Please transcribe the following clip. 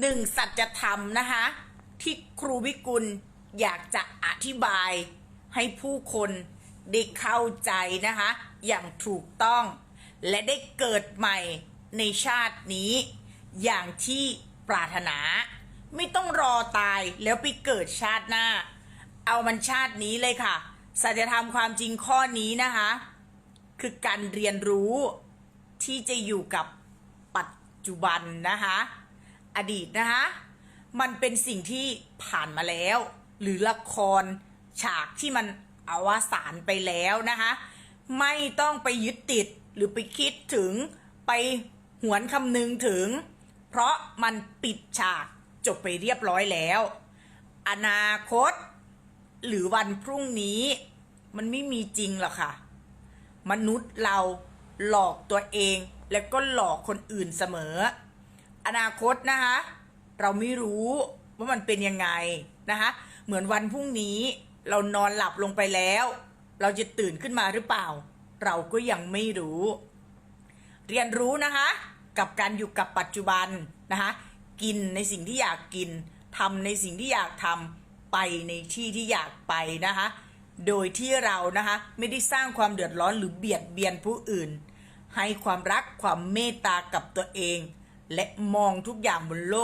หนึ่งสัจธรรมนะคะ ที่ครูวิกุลอยากจะอธิบายให้ผู้คนได้เข้าใจนะคะ อย่างถูกต้อง และได้เกิดใหม่ในชาตินี้ อย่างที่ปรารถนา ไม่ต้องรอตายแล้วไปเกิดชาติหน้า เอามันชาตินี้เลยค่ะ สัจธรรมความจริงข้อนี้นะคะ คือการเรียนรู้ที่จะอยู่กับปัจจุบันนะคะ อดีตนะคะ มันเป็นสิ่งที่ผ่านมาแล้ว หรือละครฉากที่มันอวสานไปแล้วนะคะ ไม่ต้องไปยึดติดหรือไปคิดถึงไปหวนคำนึงถึง เพราะมันปิดฉากจบไปเรียบร้อยแล้ว อนาคต หรือวันพรุ่งนี้ มันไม่มีจริงหรอกค่ะ มนุษย์เราหลอกตัวเองแล้วก็หลอกคนอื่นเสมอ อนาคตนะคะ เราไม่รู้ว่ามันเป็นยังไงนะคะ เหมือนวันพรุ่งนี้เรานอนหลับลงไปแล้ว เราจะตื่นขึ้นมาหรือเปล่า เราก็ยังไม่รู้ เรียนรู้นะคะ กับการอยู่กับปัจจุบันนะคะ กินในสิ่งที่อยากกินทำในสิ่งที่อยากทำไปในที่ที่อยากไปนะคะ โดยที่เรานะคะไม่ได้สร้างความเดือดร้อนหรือเบียดเบียนผู้อื่น ให้ความรักความเมตตากับตัวเอง และมองทุกอย่างบนโล